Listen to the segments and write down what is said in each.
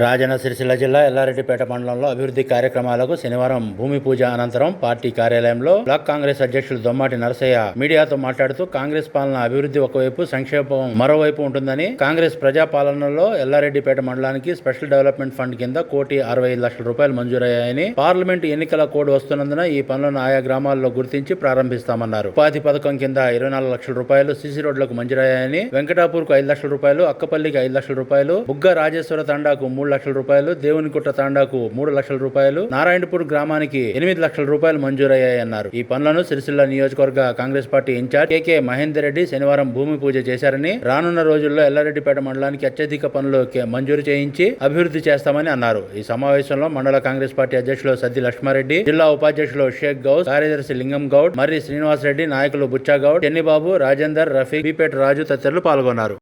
రాజన్న సిరిసిల్ల జిల్లా ఎల్లారెడ్డిపేట మండలంలో అభివృద్ధి కార్యక్రమాలకు శనివారం భూమి పూజ అనంతరం పార్టీ కార్యాలయంలో బ్లాక్ కాంగ్రెస్ అధ్యక్షులు దొమ్మాటి నరసయ్య మీడియాతో మాట్లాడుతూ కాంగ్రెస్ పాలన అభివృద్ధి ఒకవైపు సంక్షేమం మరోవైపు ఉంటుందని కాంగ్రెస్ ప్రజా పాలనలో ఎల్లారెడ్డిపేట మండలానికి స్పెషల్ డెవలప్మెంట్ ఫండ్ కింద కోటి అరవై ఐదు లక్షల రూపాయలు మంజూరయ్యాయని పార్లమెంట్ ఎన్నికల కోడ్ వస్తున్నందున ఈ పనులను ఆయా గ్రామాల్లో గుర్తించి ప్రారంభిస్తామన్నారు. ఉపాధి పథకం కింద ఇరవై నాలుగు లక్షల రూపాయలు సీసీ రోడ్లకు మంజూరయ్యాయని వెంకటాపూర్కు ఐదు లక్షల రూపాయలు అక్కపల్లికి ఐదు లక్షల రూపాయలు బుగ్గ రాజేశ్వర తండాకు మూడు లక్షల రూపాయలు దేవునికుట్ట తాండాకు మూడు లక్షల రూపాయలు నారాయణపూర్ గ్రామానికి ఎనిమిది లక్షల రూపాయలు మంజూరయ్యాయన్నారు. ఈ పనులను సిరిసిల్ల నియోజకవర్గ Congress party in-charge KK Mahender Reddy శనివారం భూమి పూజ చేశారని రానున్న రోజుల్లో ఎల్లారెడ్డిపేట మండలానికి అత్యధిక పనులు మంజూరు చేయించి అభివృద్ధి చేస్తామని అన్నారు. ఈ సమావేశంలో మండల కాంగ్రెస్ పార్టీ అధ్యక్షులు సద్ది లక్ష్మారెడ్డి జిల్లా ఉపాధ్యక్షులు షేక్ గౌడ్ కార్యదర్శి లింగం గౌడ్ మర్రి శ్రీనివాస్ రెడ్డి నాయకులు బుచ్చా గౌడ్ చెన్నిబాబు రాజేందర్ రఫీక్ బీపేట రాజు తదితరులు పాల్గొన్నారు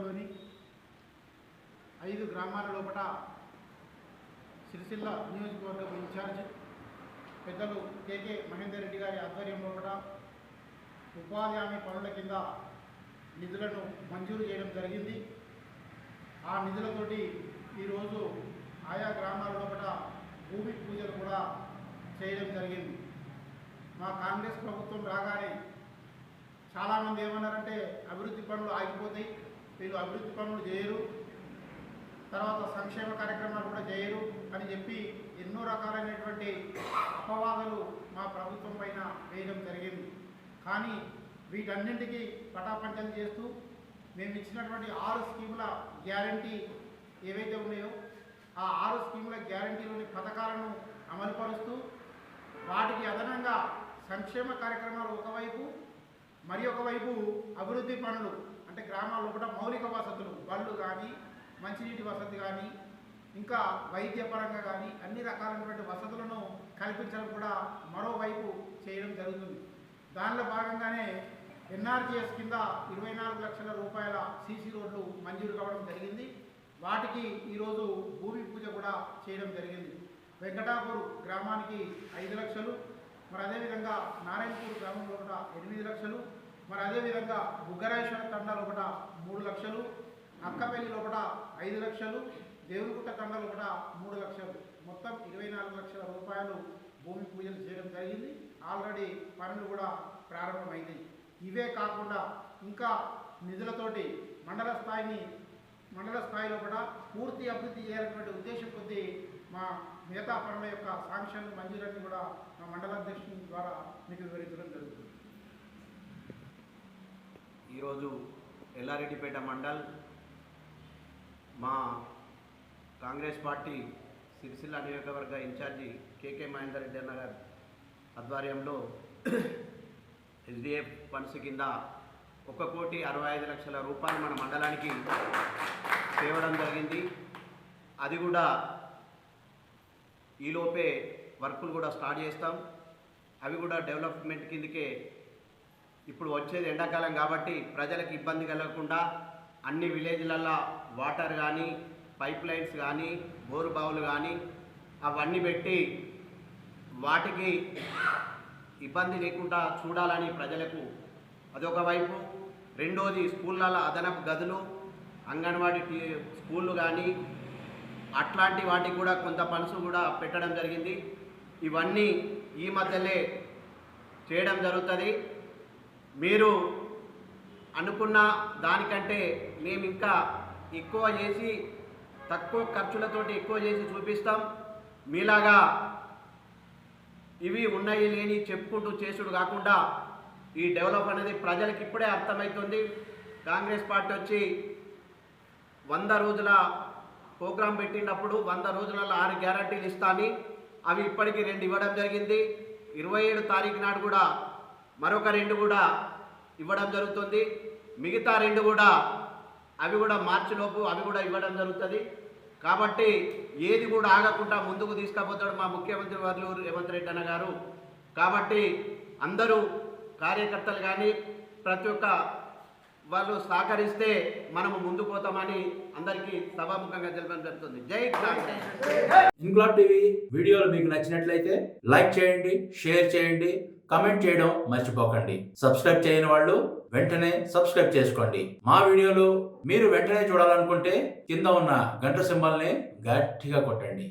లోని ఐదు గ్రామాల లోపల సిరిసిల్ల నియోజకవర్గం ఇన్ఛార్జ్ పెద్దలు కేకే మహేందర్ రెడ్డి గారి ఆధ్వర్యం లోపల ఉపాధి హామీ పనుల కింద నిధులను మంజూరు చేయడం జరిగింది. ఆ నిధులతోటి ఈరోజు ఆయా గ్రామాల లోపల భూమి పూజలు కూడా చేయడం జరిగింది. మా కాంగ్రెస్ ప్రభుత్వం రాగానే చాలామంది ఏమన్నారంటే అభివృద్ధి పనులు ఆగిపోతాయి వీళ్ళు అభివృద్ధి పనులు చేయరు. తర్వాత సంక్షేమ కార్యక్రమాలు కూడా చేయరు అని చెప్పి ఎన్నో రకాలైనటువంటి అపవాదాలు మా ప్రభుత్వం పైన వేయడం జరిగింది. కానీ వీటన్నింటికీ పటాపంచలు చేస్తూ మేము ఇచ్చినటువంటి ఆరు స్కీముల గ్యారంటీ ఏవైతే ఉన్నాయో ఆ ఆరు స్కీముల గ్యారంటీలోని పథకాలను అమలుపరుస్తూ వాటికి అదనంగా సంక్షేమ కార్యక్రమాలు ఒకవైపు మరి ఒకవైపు అభివృద్ధి పనులు అంటే గ్రామాల్లో కూడా మౌలిక వసతులు బళ్ళు కానీ మంచినీటి వసతి కానీ ఇంకా వైద్యపరంగా కానీ అన్ని రకాలైనటువంటి వసతులను కల్పించడం కూడా మరోవైపు చేయడం జరుగుతుంది. దానిలో భాగంగానే ఎన్ఆర్జీఎస్ కింద ఇరవై నాలుగు లక్షల రూపాయల సీసీ రోడ్లు మంజూరు కావడం జరిగింది. వాటికి ఈరోజు భూమి పూజ కూడా చేయడం జరిగింది. వెంకటాపూర్ గ్రామానికి ఐదు లక్షలు మరి అదేవిధంగా నారాయణపూర్ గ్రామంలో కూడా ఎనిమిది లక్షలు మరి అదేవిధంగా బుగ్గరాజేశ్వర తండ కూడా మూడు లక్షలు అక్కపల్లి లోపల ఐదు లక్షలు దేవునిగుట్ట కండ లోపల మూడు లక్షలు. మొత్తం ఇరవై నాలుగు లక్షల రూపాయలు భూమి పూజలు చేయడం జరిగింది. ఆల్రెడీ పనులు కూడా ప్రారంభమైంది ఇవే కాకుండా ఇంకా నిధులతోటి మండల స్థాయిని మండల స్థాయిలో కూడా పూర్తి అభివృద్ధి చేయాలనేటువంటి ఉద్దేశం కొద్దీ మా మిగతా పనుల యొక్క సాంక్షన్ మంజూరని కూడా మా మండల అధ్యక్షుని ద్వారా మీకు వివరించడం జరుగుతుంది. ఈరోజు ఎల్లారెడ్డిపేట మండల్ మా కాంగ్రెస్ పార్టీ సిరిసిల్ల నియోజకవర్గ ఇన్ఛార్జి కేకే మహేందర్ రెడ్డి అన్న గారి ఆధ్వర్యంలో ఎస్డిఎఫ్ ఫండ్స్ కింద ఒక కోటి అరవై ఐదు లక్షల రూపాయలు మన మండలానికి తేవడం జరిగింది. అది కూడా ఈలోపే వర్కులు కూడా స్టార్ట్ చేస్తాం. అవి కూడా డెవలప్మెంట్ కిందకే ఇప్పుడు వచ్చేది ఎండాకాలం కాబట్టి ప్రజలకు ఇబ్బంది కలగకుండా అన్ని విలేజ్లల్లో వాటర్ కానీ పైప్ లైన్స్ కానీ బోరు బావులు కానీ అవన్నీ పెట్టి వాటికి ఇబ్బంది లేకుండా చూడాలని ప్రజలకు అదొక వైపు. రెండోది స్కూళ్ళల్లో అదనపు గదులు అంగన్వాడీ స్కూళ్ళు కానీ అట్లాంటి వాటికి కూడా కొంత ఫండ్స్ కూడా పెట్టడం జరిగింది. ఇవన్నీ ఈ మధ్యలే చేయడం జరుగుతుంది. మీరు అనుకున్న దానికంటే మేము ఇంకా ఎక్కువ చేసి తక్కువ ఖర్చులతోటి ఎక్కువ చేసి చూపిస్తాం. మీలాగా ఇవి ఉన్నాయి లేని చెప్పుకుంటూ చేసుడు కాకుండా ఈ డెవలప్ అనేది ప్రజలకు ఇప్పుడే అర్థమవుతుంది కాంగ్రెస్ పార్టీ వచ్చి వంద రోజుల ప్రోగ్రాం పెట్టినప్పుడు వంద రోజులలో ఆరు గ్యారంటీలు ఇస్తాని. అవి ఇప్పటికీ రెండు ఇవ్వడం జరిగింది. ఇరవై ఏడు తారీఖు నాడు కూడా మరొక రెండు కూడా ఇవ్వడం జరుగుతుంది. మిగతా రెండు కూడా అవి కూడా మార్చి లోపు అవి కూడా ఇవ్వడం జరుగుతుంది. కాబట్టి ఏది కూడా ఆగకుండా ముందుకు తీసుకుపోతాడు మా ముఖ్యమంత్రి వర్లు రేవంత్ రెడ్డి అన్న గారు. కాబట్టి అందరూ కార్యకర్తలు కానీ ప్రతి ఒక్క వాళ్ళు సహకరిస్తే మనము ముందుకు పోతామని అందరికీ సభాముఖంగా తెలపడం జరుగుతుంది. జై ఇంక్లాబ్ టీవీ వీడియోలు మీకు నచ్చినట్లయితే లైక్ చేయండి షేర్ చేయండి కమెంట్ చేయడం మర్చిపోకండి. సబ్స్క్రైబ్ చేయని వాళ్ళు వెంటనే సబ్స్క్రైబ్ చేసుకోండి. మా వీడియోలు మీరు వెంటనే చూడాలనుకుంటే కింద ఉన్న గంట సింబల్ని గట్టిగా కొట్టండి.